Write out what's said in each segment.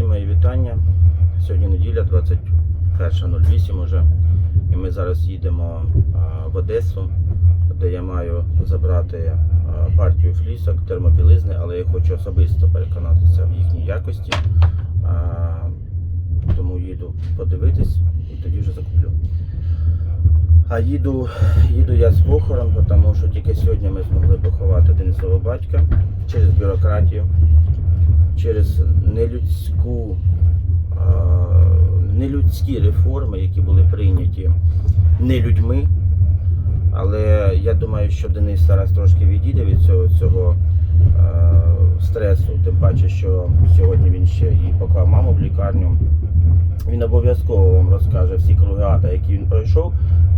Всім мої вітання. Сьогодні неділя, 21.08 уже. І ми зараз їдемо в Одесу, де я маю забрати партію флісок, термобілизни, але я хочу особисто переконатися в їхній якості. Тому їду подивитись і тоді вже закуплю. А їду, їду я з похорон, тому що тільки сьогодні ми змогли поховати Денисового батька через бюрократію через нелюдську, а, нелюдські реформи, які були прийняті не людьми. Але я думаю, що Денис зараз трошки відійде від цього, цього е, стресу, тим паче, що сьогодні він ще і поклав маму в лікарню. Він обов'язково вам розкаже всі круги ада, які він пройшов,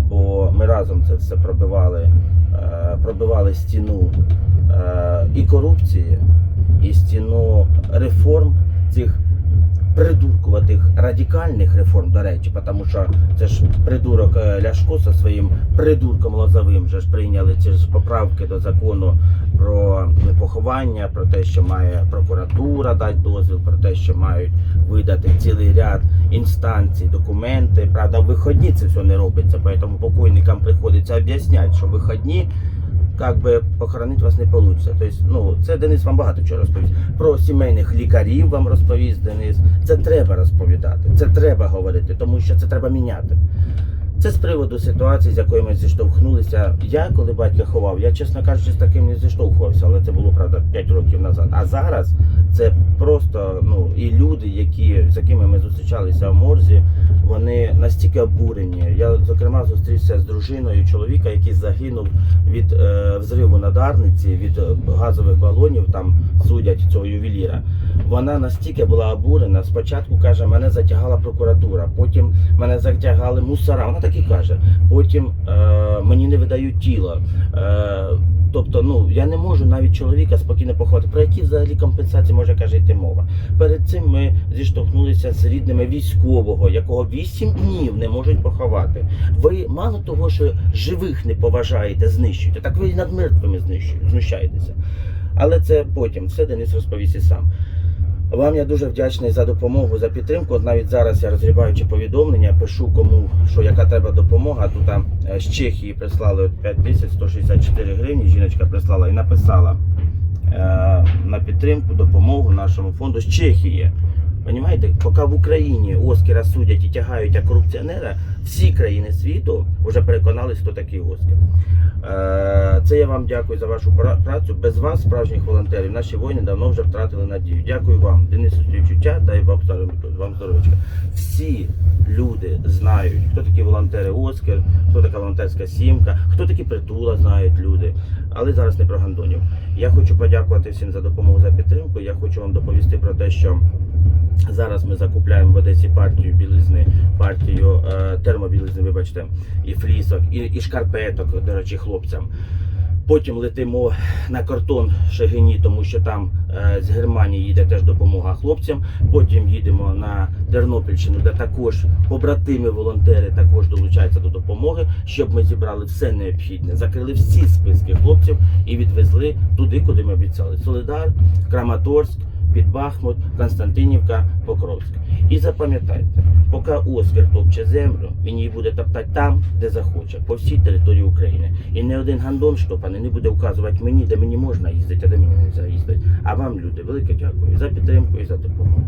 бо ми разом це все пробивали, е, пробивали стіну е, і корупції, і стіну реформ цих придуркуватих радикальних реформ, до речі, тому що це ж придурок е, Ляшко зі своїм придурком Лозовим вже ж прийняли ці ж поправки до закону про поховання, про те, що має прокуратура дати дозвіл, про те, що мають видати цілий ряд інстанцій, документи. Правда, в вихідні це все не робиться, тому покойникам приходиться об'ясняти, що вихідні як би похоронити вас не вийде. Тобто, ну, це Денис вам багато чого розповість. Про сімейних лікарів вам розповість Денис. Це треба розповідати, це треба говорити, тому що це треба міняти. Це з приводу ситуації, з якою ми зіштовхнулися. Я, коли батька ховав, я, чесно кажучи, з таким не зіштовхувався, але це було правда 5 років назад. А зараз це просто ну і люди, які з якими ми зустрічалися в морзі, вони настільки обурені. Я зокрема зустрівся з дружиною чоловіка, який загинув від е, взриву на Дарниці, від е, газових балонів. Там судять цього ювеліра. Вона настільки була обурена. Спочатку каже, мене затягала прокуратура, потім мене затягали мусора. Вона так і каже. Потім е, мені не видають тіло. Е, Тобто, ну я не можу навіть чоловіка спокійно поховати. Про які взагалі компенсації може каже йти мова? Перед цим ми зіштовхнулися з рідними військового, якого 8 днів не можуть поховати. Ви мало того, що живих не поважаєте, знищуєте, так ви і над мертвими знищуєте, знущаєтеся. Але це потім все Денис розповість і сам. Вам я дуже вдячний за допомогу, за підтримку. От навіть зараз я розгрібаючи повідомлення, пишу кому, що яка треба допомога. Тут там е, з Чехії прислали от 5164 гривні. Жіночка прислала і написала е, на підтримку, допомогу нашому фонду з Чехії. Понімаєте, поки в Україні Оскара судять і тягають як корупціонера, всі країни світу вже переконались, хто такий Оскар. Е, Це я вам дякую за вашу працю. Без вас, справжніх волонтерів, наші воїни давно вже втратили надію. Дякую вам, Денису співчуття, дай Бог вам здоров'ячка. Всі люди знають, хто такі волонтери Оскар, хто така волонтерська сімка, хто такі притула, знають люди. Але зараз не про гандонів. Я хочу подякувати всім за допомогу за підтримку. Я хочу вам доповісти про те, що. Зараз ми закупляємо в Одесі партію білизни, партію е, термобілизни, вибачте, і флісок, і, і шкарпеток, до речі, хлопцям. Потім летимо на картон Шегині, тому що там е, з Германії їде теж допомога хлопцям. Потім їдемо на Тернопільщину, де також побратими волонтери також долучаються до допомоги, щоб ми зібрали все необхідне, закрили всі списки хлопців і відвезли туди, куди ми обіцяли. Солидар, Краматорськ, під Бахмут, Константинівка, Покровськ. І запам'ятайте, поки Оскар топче землю, він її буде топтати там, де захоче, по всій території України. І не один гандон штопаний не буде вказувати мені, де мені можна їздити, а де мені не можна їздити. А вам, люди, велике дякую за підтримку і за допомогу.